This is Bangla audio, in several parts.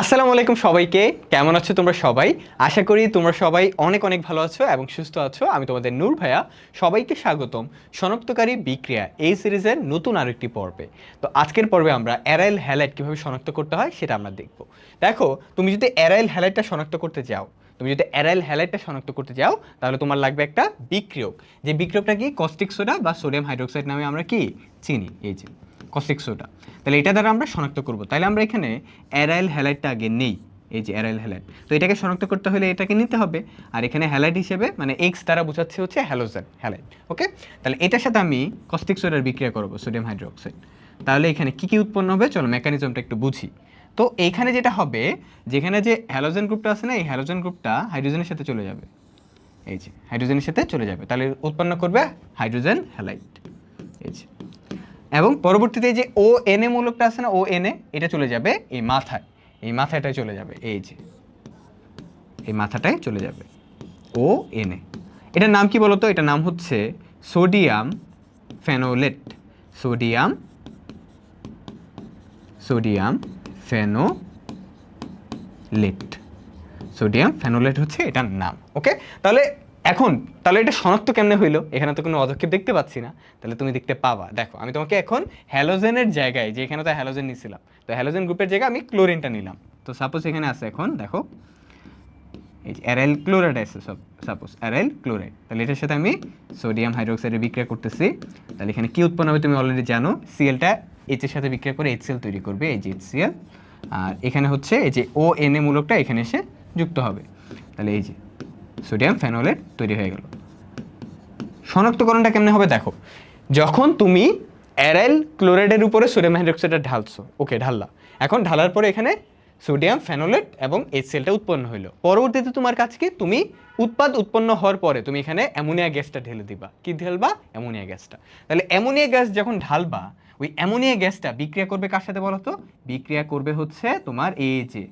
আসসালামু আলাইকুম সবাইকে। কেমন আছো তোমরা সবাই? আশা করি তোমরা সবাই অনেক অনেক ভালো আছো এবং সুস্থ আছো। আমি তোমাদের নূর ভাইয়া। সবাইকে স্বাগতম শনাক্তকারী বিক্রিয়া এই সিরিজের নতুন আরেকটি পর্বে। তো আজকের পর্বে আমরা অ্যারাইল হ্যালাইট কীভাবে শনাক্ত করতে হয় সেটা আমরা দেখব। দেখো, তুমি যদি অ্যারাইল হ্যালাইটটা শনাক্ত করতে যাও, তুমি যদি অ্যারাইল হ্যালাইটটা শনাক্ত করতে যাও, তাহলে তোমার লাগবে একটা বিক্রিয়ক। যে বিক্রিয়কটা কি? কস্টিক সোডা বা সোডিয়াম হাইড্রোক্সাইড নামে আমরা কি? চিনি, এই যে কস্টিক সোডা তাহলে এটা দ্বারা আমরা শনাক্ত করব। তাহলে আমরা এখানে অ্যারাইল হ্যালাইটটা আগে নেই, এই যে অ্যারাইল হ্যালাইট তো এটাকে শনাক্ত করতে হলে এটাকে নিতে হবে। আর এখানে হ্যালাইট হিসেবে মানে এক্স দ্বারা বোঝাচ্ছে হচ্ছে হ্যালোজেন হ্যালাইট ওকে তাহলে এটার সাথে আমি কস্টিক সোডার বিক্রিয়া করব সোডিয়াম হাইড্রোক্সাইড তাহলে এখানে কি কি উৎপন্ন হবে? চলো মেকানিজমটা একটু বুঝি। তো এইখানে যেটা হবে, যেখানে যে হ্যালোজেন গ্রুপটা আছে না, এই হ্যালোজেন গ্রুপটা হাইড্রোজেনের সাথে চলে যাবে। এই যে হাইড্রোজেনের সাথে চলে যাবে। তাহলে উৎপন্ন করবে হাইড্রোজেন হ্যালাইট এই যে এবং পরবর্তীতে যে ও এন এ মূলকটা আছে না ও এন এ এটা চলে যাবে এই মাথায়। এই মাথাটায় চলে যাবে, এই যে। এই মাথাটায় চলে যাবে ও এন এটার নাম কি বলতো? এটার নাম হচ্ছে sodium phenolate. Sodium sodium phenolate. Sodium phenolate হচ্ছে এটার নাম, ওকে? তাহলে এখন, তাহলে এটা শনাক্ত কেমনে হইল? এখানে তো কোনো পদক্ষেপ দেখতে পাচ্ছি না। তাহলে তুমি দেখতে পাবা। দেখো, আমি তোমাকে এখন হ্যালোজেনের জায়গায়, যে এখানে তো হ্যালোজেন নিছিলাম, তো হ্যালোজেন গ্রুপের জায়গায় আমি ক্লোরিনটা নিলাম। তো সাপোজ এখানে আছে এখন, দেখো, এই যে অ্যারাইল ক্লোরাইড আছে সব সাপোজ অ্যারাইল ক্লোরাইড। তাহলে এটার সাথে আমি সোডিয়াম হাইড্রোক্সাইডের বিক্রিয়া করতেছি। তাহলে এখানে কী উৎপন্ন হবে তুমি অলরেডি জানো সিএলটা এইচ এর সাথে বিক্রিয়া করে এইচসিএল তৈরি করবে, এই যে এইচসিএল আর এখানে হচ্ছে এই যে ও এন এ মূলকটা এখানে এসে যুক্ত হবে। তাহলে এই যে সোডিয়াম ফেনোলেট তৈরি হয়ে গেল। শনাক্তকরণটা কেমনে হবে দেখো, যখন তুমি অ্যারাইল ক্লোরাইডের উপরে সোডিয়াম হাইড্রোক্সাইডটা ঢালছো, ওকে, ঢাললা। এখন ঢালার পরে এখানে সোডিয়াম ফেনোলেট এবং এইচসিএলটা উৎপন্ন হইল। পরবর্তীতে তোমার কাছে কি? তুমি উৎপাদ উৎপন্ন হওয়ার পরে তুমি এখানে অ্যামোনিয়া গ্যাসটা ঢেলে দিবা। কি ঢেলবা? অ্যামোনিয়া গ্যাসটা। তাহলে অ্যামোনিয়া গ্যাস যখন ঢালবা, ওই অ্যামোনিয়া গ্যাসটা বিক্রিয়া করবে কার সাথে বলো তো বিক্রিয়া করবে হচ্ছে তোমার এই যে,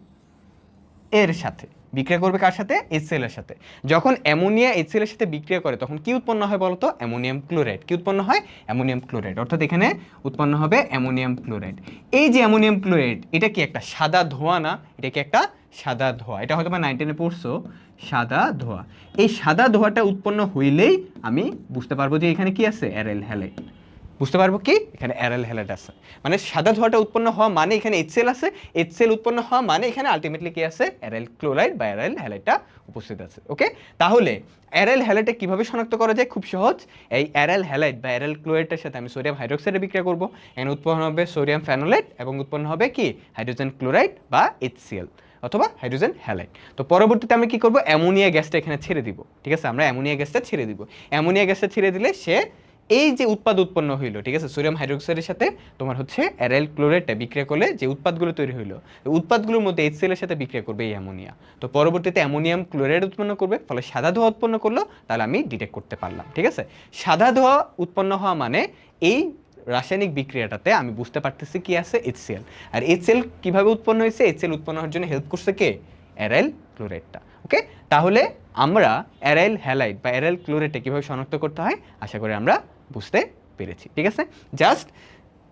এর সাথে। বিক্রিয়া করবে কার সাথে? এর সাথে। যখন অ্যামোনিয়া এর সাথে বিক্রিয়া করে, তখন কি উৎপন্ন হয় বলতো? Ammonium chloride. কি উৎপন্ন হয়? Ammonium chloride. অর্থাৎ এখানে উৎপন্ন হবে অ্যামোনিয়াম ক্লোরাইড। এই যে অ্যামোনিয়াম ক্লোরাইড, এটা কি একটা সাদা ধোঁয়া না? এটা কি একটা সাদা ধোঁয়া? এটা হয়তো বা নাইনটিনে পড়ছো। সাদা ধোঁয়া। এই সাদা ধোঁয়াটা উৎপন্ন হইলেই আমি বুঝতে পারব যে এখানে কি আছে? অ্যারেল হ্যালাইট বুঝতে পারব কি? এখানে অ্যারেল হ্যালাইট আছে। মানে সাদা ধোয়াটা উৎপন্ন হওয়া মানে এখানে এইচসিএল আছে। এইচসিএল উৎপন্ন হওয়া মানে এখানে আলটিমেটলি কি আছে? অ্যারাইল ক্লোরাইড বা অ্যারাইল হ্যালাইটটা উপস্থিত আছে। ওকে তাহলে অ্যারাইল হ্যালাইটে কীভাবে শনাক্ত করা যায়? খুব সহজ। এই অ্যারাইল হ্যালাইট বা অ্যারাইল ক্লোরাইডের সাথে আমি সোডিয়াম হাইড্রোক্সাইডে বিক্রিয়া করব। এখানে উৎপন্ন হবে সোডিয়াম ফ্যানোলাইট এবং উৎপন্ন হবে কি? হাইড্রোজেন ক্লোরাইড বা এইচসিএল অথবা হাইড্রোজেন হ্যালাইট তো পরবর্তীতে আমি কি করব? অ্যামোনিয়া গ্যাসটা এখানে ছেড়ে দিব। ঠিক আছে? আমরা অ্যামোনিয়া গ্যাসটা ছেড়ে দিব। অ্যামোনিয়া গ্যাসটা ছেড়ে দিলে সে এই যে উৎপাদ উৎপন্ন হইল, ঠিক আছে? সোডিয়াম হাইড্রোক্সাইডের সাথে তোমার হচ্ছে অ্যারাইল ক্লোরাইডটা বিক্রিয়া করলে যে উৎপাদগুলো তৈরি হইল উৎপাদগুলোর মধ্যে এর সাথে বিক্রিয়া করবে এই অ্যামোনিয়া। তো পরবর্তীতে অ্যামোনিয়াম ক্লোরাইড উৎপন্ন করবে, ফলে সাদা ধোঁয়া উৎপন্ন করল, তাহলে আমি ডিটেক্ট করতে পারলাম, ঠিক আছে? সাদা ধোঁয়া উৎপন্ন হওয়া মানে এই রাসায়নিক বিক্রিয়াটাতে আমি বুঝতে পারতেছি কি আছে এইচসিএল আর এইচসিএল কীভাবে উৎপন্ন হয়েছে? এইচসিএল উৎপন্ন হওয়ার জন্য হেল্প করছে কে? অ্যারাইল ক্লোরাইডটা ওকে তাহলে আমরা অ্যারাইল হ্যালাইট বা অ্যারাইল ক্লোরাইডটা কীভাবে শনাক্ত করতে হয়? আশা করি আমরা বুঝতে পেরেছি, ঠিক আছে? জাস্ট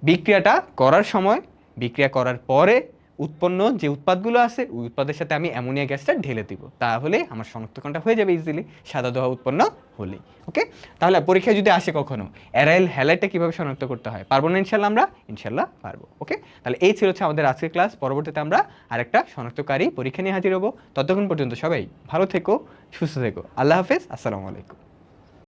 বিক্রিয়াটা করার সময়, বিক্রিয়া করার পরে উৎপন্ন যে উৎপাদগুলো আছে, ওই উৎপাদের সাথে আমি অ্যামোনিয়া গ্যাসটা ঢেলে দিব। তাহলে আমার শনাক্তকরণটা হয়ে যাবে ইজিলি সাদা ধোয়া উৎপন্ন হলেই, ওকে? তাহলে পরীক্ষায় যদি আসে কখনো অ্যারাইল হ্যালাইটটা কীভাবে শনাক্ত করতে হয়? পারব না ইনশাল্লাহ আমরা? ইনশাল্লাহ পারব, ওকে? তাহলে এই ছিল হচ্ছে আমাদের আজকের ক্লাস পরবর্তীতে আমরা আরেকটা শনাক্তকারী পরীক্ষা নিয়ে হাজির হব। ততক্ষণ পর্যন্ত সবাই ভালো থেকো, সুস্থ থেকো। আল্লাহ হাফেজ, আসসালামু আলাইকুম।